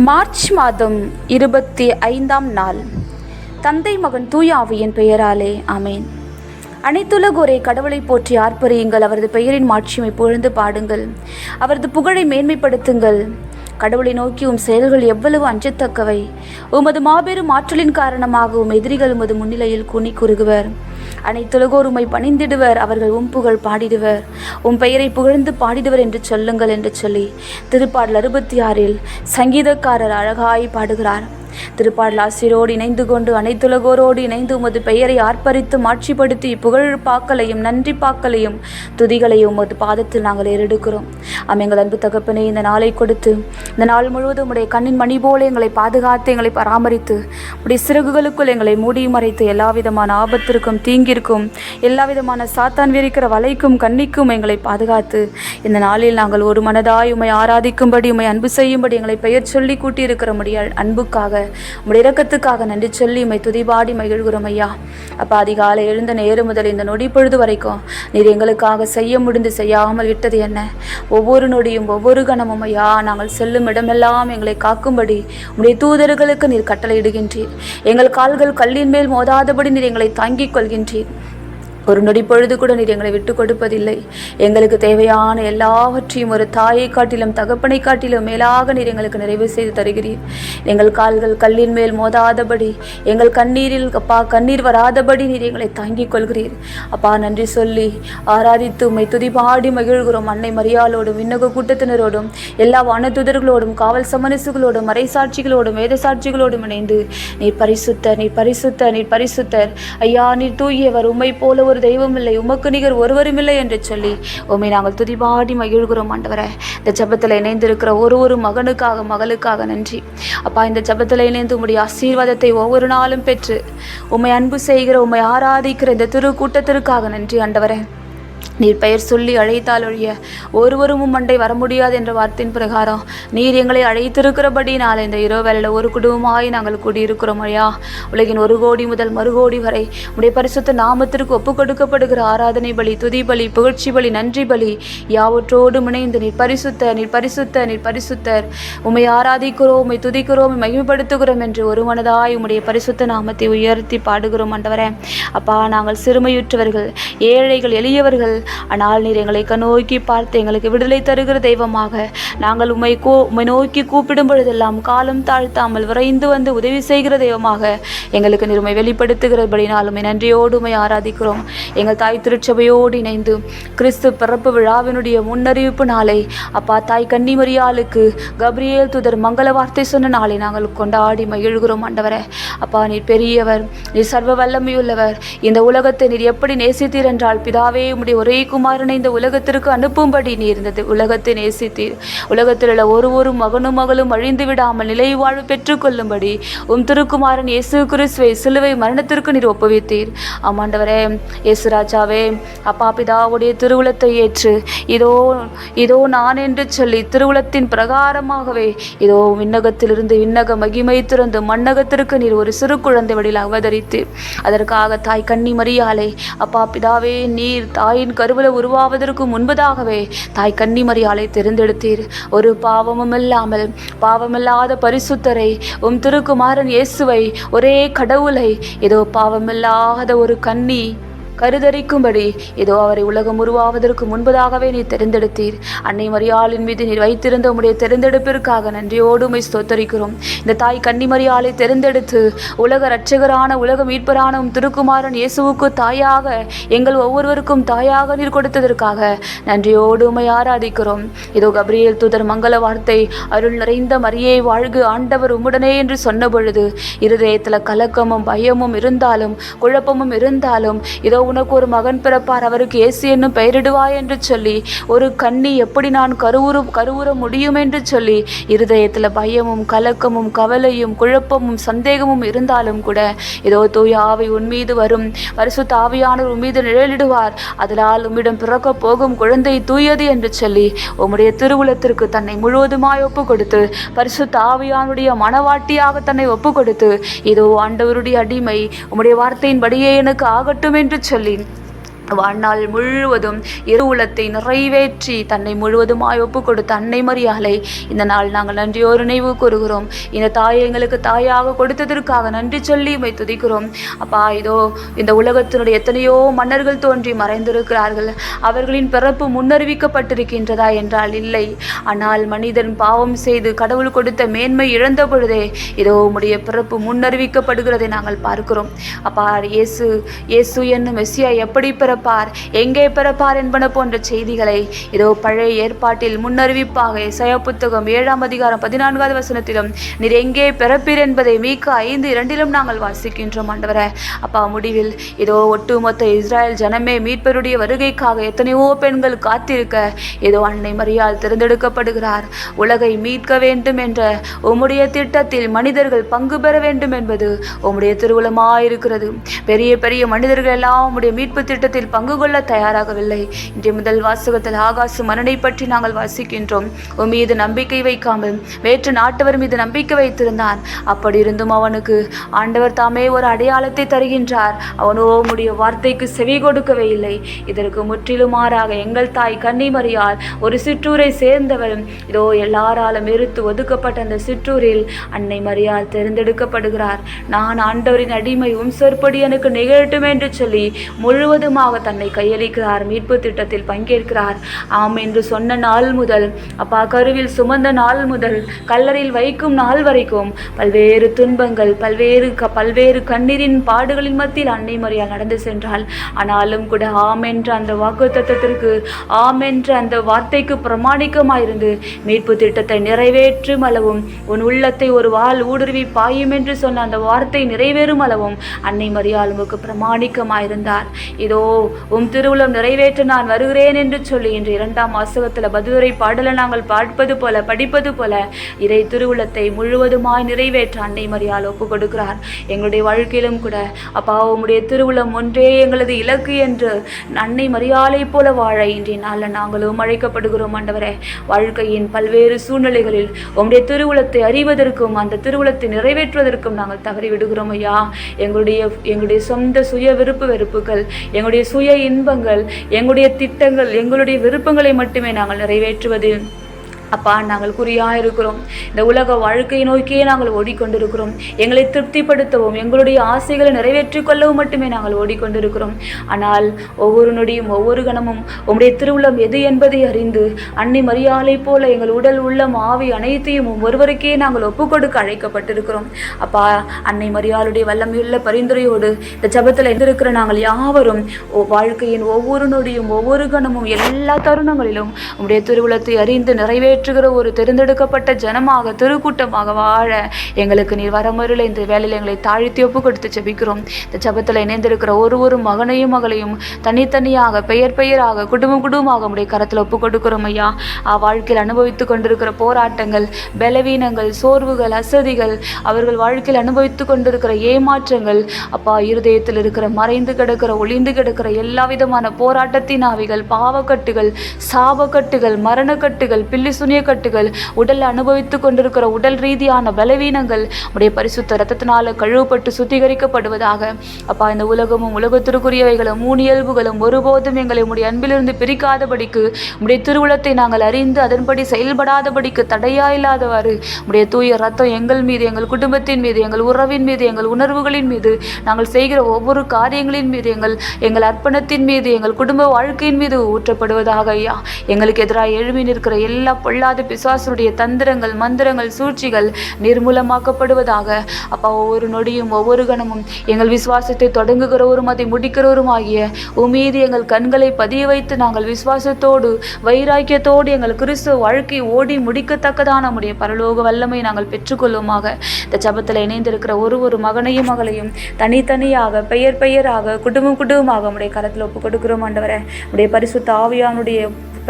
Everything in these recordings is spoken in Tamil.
மார்ச் மாதம் இருபத்தி ஐந்தாம் நாள். தந்தை மகன் தூயாவியின் பெயராலே ஆமேன். அனைத்துலகோரே கடவுளை போற்றி ஆர்ப்பரியுங்கள். அவரது பெயரின் மாட்சிமை புகழ்ந்து பாடுங்கள். அவரது புகழை மேன்மைப்படுத்துங்கள். கடவுளை நோக்கி உம் செயல்கள் எவ்வளவு அஞ்சத்தக்கவை. உமது மாபெரும் ஆற்றலின் காரணமாக உம் எதிரிகள் உமது முன்னிலையில் குனி குறுகுவர். அனைத்துலகோர் உம்மை பணிந்திடுவர் அவர்கள் உம் புகழ் பாடிடுவர். உம் பெயரை புகழ்ந்து பாடிடுவர் என்று சொல்லுங்கள் என்று சொல்லி திருப்பாடல் அறுபத்தி ஆறில் சங்கீதக்காரர் அழகாய் பாடுகிறார். திருப்பாடல் ஆசிரியரோடு இணைந்து கொண்டு அனைத்துலகோரோடு இணைந்து உமது பெயரை ஆர்ப்பரித்து மாட்சிப்படுத்தி புகழ் பாக்களையும் நன்றி பாக்களையும் துதிகளையும் உமது பாதத்தில் நாங்கள் ஏறெடுக்கிறோம். அமைங்கள் எங்கள் அன்பு தகப்பனே இந்த நாளை கொடுத்து இந்த நாள் முழுவதும் உடைய கண்ணின் மணி போல எங்களை பாதுகாத்து எங்களை பராமரித்து உடைய சிறகுகளுக்குள் எங்களை மூடி மறைத்து எல்லா விதமான ஆபத்திற்கும் தீங்கிற்கும் எல்லா விதமான சாத்தான் விரிக்கிற வலைக்கும் கண்ணிக்கும் எங்களை பாதுகாத்து இந்த நாளில் நாங்கள் ஒரு மனதாய் உமை ஆராதிக்கும்படி உம்மை அன்பு செய்யும்படி எங்களை பெயர் சொல்லி கூட்டியிருக்கிற முடியாள் அன்புக்காக உம்முடைய இரக்கத்துக்காக நன்றி சொல்லி உமை துதிபாடி மகிழ்கிறோம் ஐயா. அப்பா அதிகாலை எழுந்த நேரம் முதல் இந்த நொடி பொழுது வரைக்கும் நீர் எங்களுக்காக செய்ய முடிந்து செய்யாமல் விட்டது என்ன? ஒவ்வொரு நொடியும் ஒவ்வொரு கணமும் ஐயா நாங்கள் செல்லும் இடமெல்லாம் எங்களை காக்கும்படி உம்முடைய தூதர்களுக்கு நீர் கட்டளையிடுகின்றீர். எங்கள் கால்கள் கல்லின் மேல் மோதாதபடி நீர் எங்களை தாங்கிக் கொள்கின்றீர். ஒரு நொடி பொழுது கூட நீர் எங்களை விட்டு கொடுப்பதில்லை. எங்களுக்கு தேவையான எல்லாவற்றையும் ஒரு தாயை காட்டிலும் தகப்பனை காட்டிலும் மேலாக நீர் எங்களுக்கு நிறைவு செய்து தருகிறீர். எங்கள் கால்கள் கல்லின் மேல் மோதாதபடி எங்கள் கண்ணீரில் அப்பா கண்ணீர் வராதபடி நீர் எங்களை தாங்கிக் கொள்கிறீர். அப்பா நன்றி சொல்லி ஆராதித்து உம்மை துதிபாடி மகிழ்கிறோம். அன்னை மரியாளோடும் விண்ணக கூட்டத்தினரோடும் எல்லா வானதுதர்களோடும் காவல் சமரசுகளோடும் மறைசாட்சிகளோடும் வேத சாட்சிகளோடும் இணைந்து நீர் பரிசுத்தர் நீர் பரிசுத்தர் நீர் பரிசுத்தர். ஐயா நீர் தூயவர் உம்மை போல ஒரு தெய்வம் இல்லை உமக்கு நிகர் ஒருவரும் இல்லை என்று சொல்லி உம்மை நாங்கள் துதிபாடி மகிழ்கிறோம் ஆண்டவரே. இந்த ஜபத்தில் இணைந்திருக்கிற ஒரு ஒரு மகனுக்காக மகளுக்காக நன்றி. அப்பா இந்த ஜபத்தில் இணைந்து உம்முடைய ஆசீர்வாதத்தை ஒவ்வொரு நாளும் பெற்று உம்மை அன்பு செய்கிற உம்மை ஆராதிக்கிற இந்த திரு கூட்டத்திற்காக நன்றி ஆண்டவரே. நீர் பெயர் சொல்லி அழைத்தால் ஒழிய ஒருவரும் மண்டை வர முடியாது என்ற வார்த்தையின் பிரகாரம் நீர் எங்களை அழைத்திருக்கிறபடி நாளை இந்த வேலையில் ஒரு குடும்பமாய் நாங்கள் கூடியிருக்கிறோம் ஐயா. உலகின் ஒரு கோடி முதல் மறுகோடி வரை உடைய பரிசுத்த நாமத்திற்கு ஒப்புக் கொடுக்கப்படுகிற ஆராதனை பலி துதி பலி புகழ்ச்சி பலி நன்றி பலி யாவற்றோடு முனைந்து நீர் பரிசுத்த நீர் பரிசுத்த நீர் பரிசுத்தர் உமை ஆராதிக்கிறோம் உமை துதிக்கிறோம் மகிமைப்படுத்துகிறோம் என்று ஒரு மனதாய் உம்முடைய பரிசுத்த நாமத்தை உயர்த்தி பாடுகிறோம் ஆண்டவரே. அப்பா நாங்கள் சிறுமையுற்றவர்கள் ஏழைகள் எளியவர்கள் ஆனால் நீர் எங்களை கண்ணோக்கி பார்த்து எங்களுக்கு விடுதலை தருகிற தெய்வமாக நாங்கள் உம்மை கூ உம்மை நோக்கி கூப்பிடும் பொழுதெல்லாம் காலம் தாழ்த்தாமல் விரைந்து வந்து உதவி செய்கிற தெய்வமாக எங்களுக்கு நிறுமை உம்மை வெளிப்படுத்துகிறபடினால் உம்மை நன்றியோடு உம்மை ஆராதிக்கிறோம். எங்கள் தாய் திருச்சபையோடு இணைந்து கிறிஸ்து பிறப்பு விழாவினுடைய முன்னறிவிப்பு நாளை அப்பா தாய் கன்னிமரியாளுக்கு கப்ரியேல் துதர் மங்கள வார்த்தை சொன்ன நாளை நாங்கள் கொண்டாடி மகிழ்கிறோம் ஆண்டவரே. அப்பா நீர் பெரியவர் நீர் சர்வ வல்லமையுள்ளவர். இந்த உலகத்தை நீர் எப்படி நேசித்தீர் என்றால் பிதாவே உம்முடைய ஒரே குமாரனை இந்த உலகத்திற்கு அனுப்பும்படி நீர் இருந்தது. உலகத்தை நேசித்தீர். உலகத்தில் உள்ள ஒரு ஒரு மகனும் மகளும் அழிந்து விடாமல் நிலை வாழ்வு பெற்றுக்கொள்ளும்படி உம் திருக்குமாரன் இயேசு கிறிஸ்துவை சிலுவை மரணத்திற்கு நீர் ஒப்புவித்தீர். ஆமாண்டவரே இயேசு ராஜாவே அப்பா பிதாவுடைய திருவுளத்தை ஏற்று இதோ இதோ நான் என்று சொல்லி திருவுளத்தின் பிரகாரமாகவே இதோ விண்ணகத்திலிருந்து விண்ணக மகிமை திறந்து மண்ணகத்திற்கு நீர் ஒரு சிறு குழந்தை வழியில் அவதரித்து அதற்காக தாய் கன்னி மரியாலை அப்பா பிதாவே நீர் தாயின் கருவில உருவாவதற்கு முன்பதாகவே தாய் கன்னிமரியாலை தெரிந்தெடுத்தீர். ஒரு பாவமும் இல்லாமல் பாவமில்லாத பரிசுத்தரை உம் திருக்குமாரன் இயேசுவை ஒரே கடவுளை ஏதோ பாவமில்லாத ஒரு கன்னி கருதரிக்கும்படி இதோ அவரை உலகம் உருவாவதற்கு முன்பதாகவே நீ தெரிந்தெடுத்தீர். அன்னை மரியாளின் மீது நீர் வைத்திருந்த உம்முடைய தெரிந்தெடுப்பிற்காக நன்றியோடு உம்மை ஸ்தோத்தரிக்கிறோம். இந்த தாய் கன்னிமரியாலை தெரிந்தெடுத்து உலக இரட்சகரான உலக மீட்பரான உம் திருக்குமாரன் இயேசுவுக்கு தாயாக எங்கள் ஒவ்வொருவருக்கும் தாயாக நீர் கொடுத்ததற்காக நன்றியோடு உம்மை ஆராதிக்கிறோம். இதோ கப்ரியேல் தூதர் மங்கள வார்த்தை அருள் நிறைந்த மரியை வாழ்கு ஆண்டவர் உம்முடனே என்று சொன்ன பொழுது இருதயத்தில் கலக்கமும் பயமும் இருந்தாலும் குழப்பமும் இருந்தாலும் இதோ உனக்கு ஒரு மகன் பிறப்பார் அவருக்கு இயேசு என்னும் பெயரிடுவாய் என்று சொல்லி ஒரு கண்ணி எப்படி நான் கருவுறு கருவுற முடியும் என்று சொல்லி இருதயத்தில் பயமும் கலக்கமும் கவலையும் குழப்பமும் சந்தேகமும் இருந்தாலும் கூட ஏதோ தூய ஆவை உன் மீது வரும் பரிசு தாவியானவர் உன் மீது நிழலிடுவார் அதனால் உம்மிடம் பிறக்க போகும் குழந்தை தூயது என்று சொல்லி உம்முடைய திருவுளத்திற்கு தன்னை முழுவதுமாய் ஒப்பு கொடுத்து பரிசு தாவியானுடைய மனவாட்டியாக தன்னை ஒப்பு கொடுத்து இதோ ஆண்டவருடைய அடிமை உம்முடைய வார்த்தையின்படியே எனக்கு ஆகட்டும் என்று சொல்லி சொல்லின் வாழ்நாள் முழுவதும் இருவுலத்தை நிறைவேற்றி தன்னை முழுவதுமாய் ஒப்பு கொடுத்த அன்னை மரியாளை இந்த நாள் நாங்கள் நன்றியோர் நினைவு கூறுகிறோம். இந்த தாயை எங்களுக்கு தாயாக கொடுத்ததற்காக நன்றி சொல்லி உமை துதிக்கிறோம். அப்பா இதோ இந்த உலகத்தினுடைய எத்தனையோ மன்னர்கள் தோன்றி மறைந்திருக்கிறார்கள். அவர்களின் பிறப்பு முன்னறிவிக்கப்பட்டிருக்கின்றதா என்றால் இல்லை. ஆனால் மனிதன் பாவம் செய்து கடவுள் கொடுத்த மேன்மை இழந்த பொழுதே இதோ உம்முடைய பிறப்பு முன்னறிவிக்கப்படுகிறதை நாங்கள் பார்க்கிறோம். அப்பா இயேசு இயேசு என்னும் மெஸ்ஸியா எப்படி பிறப்பு பிறப்பார். எங்கே பிறப்பார் என்பன போன்ற செய்திகளை இதோ பழைய ஏற்பாட்டில் முன்னறிவிப்பாக இசையா புத்தகம் ஏழாம் அதிகாரம் பதினான்காவது வசனத்திலும் நீர் எங்கே பிறப்பீர் என்பதை மீக்க ஐந்து இரண்டிலும் நாங்கள் வாசிக்கின்றோம் ஆண்டவரே. அப்பா முடிவில் இதோ ஒட்டுமொத்த இஸ்ராயல் ஜனமே மீட்பருடைய வருகைக்காக எத்தனையோ பெண்கள் காத்திருக்க ஏதோ அன்னை மரியால் தேர்ந்தெடுக்கப்படுகிறார். உலகை மீட்க வேண்டும் என்ற உம்முடைய திட்டத்தில் மனிதர்கள் பங்கு பெற வேண்டும் என்பது உம்முடைய திருவுளமாயிருக்கிறது. பெரிய பெரிய மனிதர்கள் எல்லாம் உம்முடைய மீட்பு திட்டத்தில் பங்கு கொள்ள தயாராகவில்லை. இன்றைய முதல் வாசகத்தில் ஆகாசு மரணை பற்றி நாங்கள் வாசிக்கின்றோம். உன் மீது நம்பிக்கை வைக்காமல் வேற்று நாட்டவர் மீது நம்பிக்கை வைத்திருந்தான். அப்படி இருந்தும் அவனுக்கு ஆண்டவர் தாமே ஒரு அடையாளத்தை தருகின்றார். அவனோ உம்முடைய வார்த்தைக்கு செவி கொடுக்கவே இல்லை. இதற்கு முற்றிலும் மாறாக எங்கள் தாய் கன்னிமரியால் ஒரு சிற்றூரை சேர்ந்தவர் இதோ எல்லாராலும் எரித்து ஒதுக்கப்பட்ட அந்த சிற்றூரில் அன்னை மரியால் தேர்ந்தெடுக்கப்படுகிறார். நான் ஆண்டவரின் அடிமை உம் சொற்படி எனக்கு நிகழட்டும் என்று சொல்லி முழுவதுமாக தன்னை கையளிக்கிறார் மீட்பு திட்டத்தில் பங்கேற்கிறார். ஆம் என்று சொன்ன நாள் முதல் அப்பா கருவில் சுமந்த நாள் முதல் கல்லறையில் வைக்கும் நாள் வரைக்கும் பல்வேறு துன்பங்கள் பல்வேறு க பல்வேறு கண்ணீரின் பாடுகளின் மத்தியில் அன்னை மரியால் நடந்து சென்றாள். ஆனாலும் கூட ஆம் என்ற அந்த வாக்கு தத்துவத்திற்கு ஆம் என்ற அந்த வார்த்தைக்கு பிரமாணிக்கமாயிருந்து மீட்பு திட்டத்தை நிறைவேற்றும் அளவும் உன் உள்ளத்தை ஒரு வாள் ஊடுருவி பாயும் என்று சொன்ன அந்த வார்த்தை நிறைவேறும் அளவும் அன்னை மரியாளுமுக்கு உமக்கு பிரமாணிக்கமாயிருந்தார். இதோ உம் திருவுளம் நிறைவேற்ற நான் வருகிறேன் என்று சொல்லி இன்று இரண்டாம் வாசகத்தில் பதிலுரை பாடலை நாங்கள் பார்ப்பது போல படிப்பது போல இறை திருவுளத்தை முழுவதுமாய் நிறைவேற்ற அன்னை மரியால் ஒப்பு கொடுக்கிறார். எங்களுடைய வாழ்க்கையிலும் கூட அப்பா உம்முடைய திருவுளம் ஒன்றே எங்களது இலக்கு என்று அன்னை மரியாலை போல வாழ இன்றைய நாளில் நாங்களும் அழைக்கப்படுகிறோம் ஆண்டவரே. வாழ்க்கையின் பல்வேறு சூழ்நிலைகளில் உம்முடைய திருவுளத்தை அறிவதற்கும் அந்த திருவுளத்தை நிறைவேற்றுவதற்கும் நாங்கள் தவறி விடுகிறோம் ஐயா. எங்களுடைய எங்களுடைய சொந்த சுய விருப்பு வெறுப்புகள் எங்களுடைய சுய இன்பங்கள் எங்களுடைய திட்டங்கள் எங்களுடைய விருப்பங்களை மட்டுமே நாங்கள் நிறைவேற்றுவது. அப்பா நாங்கள் குறியாக இருக்கிறோம் இந்த உலக வாழ்க்கை நோக்கியே நாங்கள் ஓடிக்கொண்டிருக்கிறோம். எங்களை திருப்திப்படுத்தவும் எங்களுடைய ஆசைகளை நிறைவேற்றிக் கொள்ளவும் மட்டுமே நாங்கள் ஓடிக்கொண்டிருக்கிறோம். ஆனால் ஒவ்வொரு நொடியும் ஒவ்வொரு கணமும் உம்முடைய திருவுளம் எது என்பதை அறிந்து அன்னை மரியாதை போல எங்கள் உடல் உள்ளம் ஆவி அனைத்தையும் ஒருவருக்கே நாங்கள் ஒப்புக்கொடுக்க அழைக்கப்பட்டிருக்கிறோம். அப்பா அன்னை மரியாளுடைய வல்லமையுள்ள பரிந்துரையோடு இந்த ஜபத்தில் இருந்திருக்கிற நாங்கள் யாவரும் வாழ்க்கையின் ஒவ்வொரு நொடியும் ஒவ்வொரு கணமும் எல்லா தருணங்களிலும் உம்முடைய திருவுளத்தை அறிந்து நிறைவேற்றுகிற ஒரு தேர்ந்தெடுக்கப்பட்ட ஜனமாக திருக்கூட்டமாக வாழ எங்களுக்கு நீர் வரமருள இந்த வேலையில் எங்களை தாழ்த்தி ஒப்பு கொடுத்து ஜெபிக்கிறோம். இந்த ஜபத்தில் இணைந்திருக்கிற ஒரு ஒரு மகனையும் மகளையும் தனித்தனியாக பெயர் பெயராக குடும்பம் குடும்பமாக உடைய கரத்தில் ஒப்பு கொடுக்கிறோம் ஐயா. ஆ வாழ்க்கையில் அனுபவித்து கொண்டிருக்கிற போராட்டங்கள் பலவீனங்கள் சோர்வுகள் அசதிகள் அவர்கள் வாழ்க்கையில் அனுபவித்து கொண்டிருக்கிற ஏமாற்றங்கள் அப்பா இருதயத்தில் இருக்கிற மறைந்து கிடக்கிற ஒளிந்து கிடக்கிற எல்லா விதமான போராட்டத்தின் ஆவிகள் பாவக்கட்டுகள் சாபக்கட்டுகள் மரணக்கட்டுகள் பில்லி துணியக்கட்டுகள் உடல் அனுபவித்து கொண்டிருக்கிற உடல் ரீதியான பலவீனங்கள் உடைய பரிசுத்த ரத்தத்தினால கழுவப்பட்டு சுத்திகரிக்கப்படுவதாக. அப்பா இந்த உலகமும் உலகத்திற்குரியவைகளும் மூணியல்புகளும் ஒருபோதும் எங்களை உடைய அன்பிலிருந்து பிரிக்காதபடிக்கு உடைய திருவுளத்தை நாங்கள் அறிந்து அதன்படி செயல்படாதபடிக்கு தடையா இல்லாதவாறு உடைய தூய ரத்தம் எங்கள் மீது எங்கள் குடும்பத்தின் மீது எங்கள் உறவின் மீது எங்கள் உணர்வுகளின் மீது நாங்கள் செய்கிற ஒவ்வொரு காரியங்களின் மீது எங்கள் எங்கள் அர்ப்பணத்தின் மீது எங்கள் குடும்ப வாழ்க்கையின் மீது ஊற்றப்படுவதாக ஐயா. எங்களுக்கு எதிராக எழுமி நிற்கிற எல்லா பொல்லாத பிசாசுடைய தந்திரங்கள் மந்திரங்கள் சூழ்ச்சிகள் நிர்மூலமாக்கப்படுவதாக அப்பா ஒவ்வொரு நொடியும் ஒவ்வொரு கணமும் எங்கள் விசுவாசத்தை தொடங்குகிறவரும் அதை முடிக்கிறவரும் ஆகிய உமீது எங்கள் கண்களை பதிய வைத்து நாங்கள் விசுவாசத்தோடு வைராக்கியத்தோடு எங்கள் கிறிஸ்துவ வாழ்க்கை ஓடி முடிக்கத்தக்கதான நம்முடைய பரலோக வல்லமை நாங்கள் பெற்றுக்கொள்வோமாக இந்த ஜபத்தில் இணைந்திருக்கிற ஒரு ஒரு மகனையும் மகளையும் தனித்தனியாக பெயர் பெயராக குடும்பம் குடும்பமாக நம்முடைய கரத்தில் ஒப்பு கொடுக்கிறோம் ஆண்டவரை. உடைய பரிசுத்த ஆவியானுடைய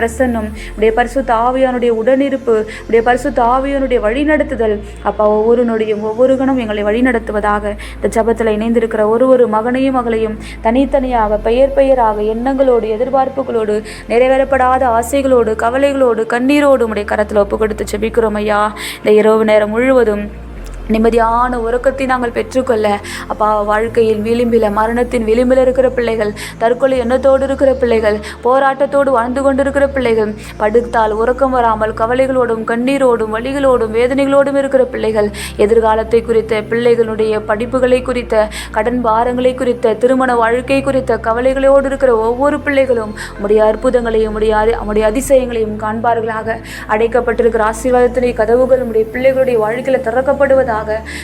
பிரசன்னம். உடைய பரிசுத்த ஆவியானுடைய உடனிருப்பு உடைய பரிசுத்த ஆவியானுடைய வழிநடத்துதல். அப்பா ஒவ்வொரு நொடியும் ஒவ்வொரு கணம் எங்களை வழிநடத்துவதாக. இந்த ஜபத்தில் இணைந்திருக்கிற ஒரு ஒரு மகனையும் மகளையும் தனித்தனியாக பெயர் பெயராக எண்ணங்களோடு எதிர்பார்ப்புகளோடு நிறைவேறப்படாத ஆசைகளோடு கவலைகளோடு கண்ணீரோடு உடைய கரத்தில் ஒப்பு கொடுத்து செபிக்கிறோம் ஐயா. இந்த இரவு நேரம் முழுவதும் நிம்மதியான உறக்கத்தை நாங்கள் பெற்றுக்கொள்ள அப்பா வாழ்க்கையில் விளிம்பில் மரணத்தின் விளிம்பில் இருக்கிற பிள்ளைகள் தற்கொலை எண்ணத்தோடு இருக்கிற பிள்ளைகள் போராட்டத்தோடு வாழ்ந்து கொண்டிருக்கிற பிள்ளைகள் படுத்தால் உறக்கம் வராமல் கவலைகளோடும் கண்ணீரோடும் வழிகளோடும் வேதனைகளோடும் இருக்கிற பிள்ளைகள் எதிர்காலத்தை குறித்த பிள்ளைகளுடைய படிப்புகளை குறித்த கடன் பாரங்களை குறித்த திருமண வாழ்க்கை குறித்த கவலைகளோடு இருக்கிற ஒவ்வொரு பிள்ளைகளும் உடைய அற்புதங்களையும் உடைய அதி- அதிசயங்களையும் காண்பார்களாக. அடைக்கப்பட்டிருக்கிற ஆசீர்வாதத்தினை கதவுகள் உடைய பிள்ளைகளுடைய வாழ்க்கையில் திறக்கப்படுவதாக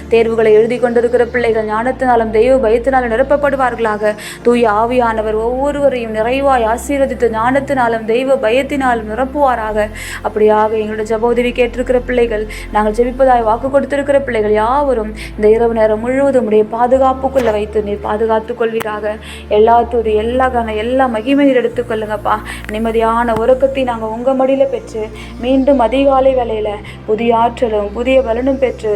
தேர்வுகளை எழுதி கொண்டிருக்கிற பிள்ளைகள் ஞானத்தினாலும் தெய்வ பயத்தினாலும் நிரப்பப்படுவார்களாக. தூய ஆவியானவர் ஒவ்வொருவரையும் நிறைவாய் ஆசீர்வதித்து ஞானத்தினாலும் தெய்வ பயத்தினாலும் நிரப்புவாராக. அப்படியாக எங்களுடைய ஜபோதவி கேட்டிருக்கிற பிள்ளைகள் நாங்கள் ஜெபிப்பதாய் வாக்கு கொடுத்திருக்கிற பிள்ளைகள் யாவரும் இந்த இரவு நேரம் முழுவதும் உடைய பாதுகாப்புக்குள்ள வைத்து நீர் பாதுகாத்துக் கொள்வீராக. எல்லா துதி எல்லா கன எல்லா மகிமை நீர் எடுத்துக்கொள்ளுங்கப்பா நிம்மதியான உறக்கத்தை நாங்கள் உங்கள் மடியில் பெற்று மீண்டும் அதிகாலை வேலையில் புதிய ஆற்றலும் புதிய பலனும் பெற்று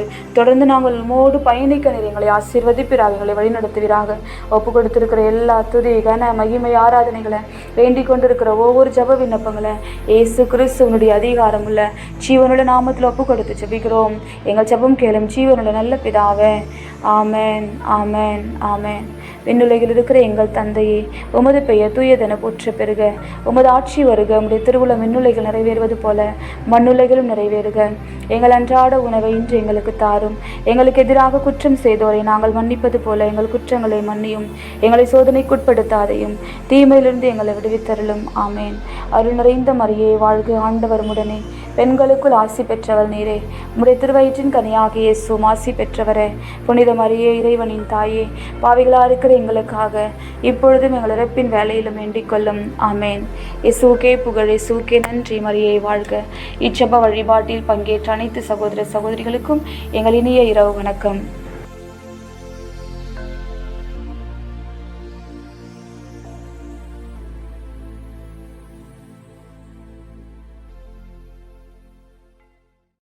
தொடர்ந்து நாங்கள் உமோடு பயணிக்க நீர் எங்களை ஆசீர்வதிப்பீராக எங்களை வழிநடத்துவீராக. ஒப்பு கொடுத்திருக்கிற எல்லா துதி கன மகிமை ஆராதனைகளை வேண்டிக் கொண்டிருக்கிற ஒவ்வொரு ஜப விண்ணப்பங்களை இயேசு கிறிஸ்துவனுடைய அதிகாரம் உள்ள ஜீவனுள்ள நாமத்தில் ஒப்பு கொடுத்து ஜெபிக்கிறோம். எங்கள் ஜெபம் கேளும் ஜீவனுள்ள நல்ல பிதாவே ஆமேன் ஆமேன் ஆமேன். விண்ணுலகில் இருக்கிற எங்கள் தந்தையே உமது பெயர் தூயதென போற்ற பெறுக. உமது ஆட்சி வருக. உம்முடைய திருவுளம் விண்ணுலகில் நிறைவேறுவது போல மண்ணுலைகளும் நிறைவேறுக. எங்கள் அன்றாட உணவை இன்று எங்களுக்கு தாரும். எங்களுக்கு எதிராக குற்றம் செய்தோரை நாங்கள் மன்னிப்பது போல எங்கள் குற்றங்களை மன்னியும். எங்களை சோதனைக்குட்படுத்தாதையும் தீமையிலிருந்து எங்களை விடுவித்தருளும். ஆமேன். அருள் நிறைந்த மரியே வாழ்க ஆண்டவருமுடனே உடனே பெண்களுக்குள் ஆசி பெற்றவள் நீரே. உடைய திருவயிற்றின் கனியாகிய இயேசுவும் ஆசி பெற்றவரே. புனித மரியே இறைவனின் தாயே பாவிகளாக இருக்கிற எங்களுக்காக இப்பொழுதும் எங்கள் இறப்பின் வேலையிலும் வேண்டிக் கொள்ளும். ஆமேன். இயேசுக்கே புகழ் சூகே நன்றி மரியே வாழ்க. இச்சப வழிபாட்டில் பங்கேற்ற அனைத்து சகோதர சகோதரிகளுக்கும் எங்கள் இனிய இரவு வணக்கம்.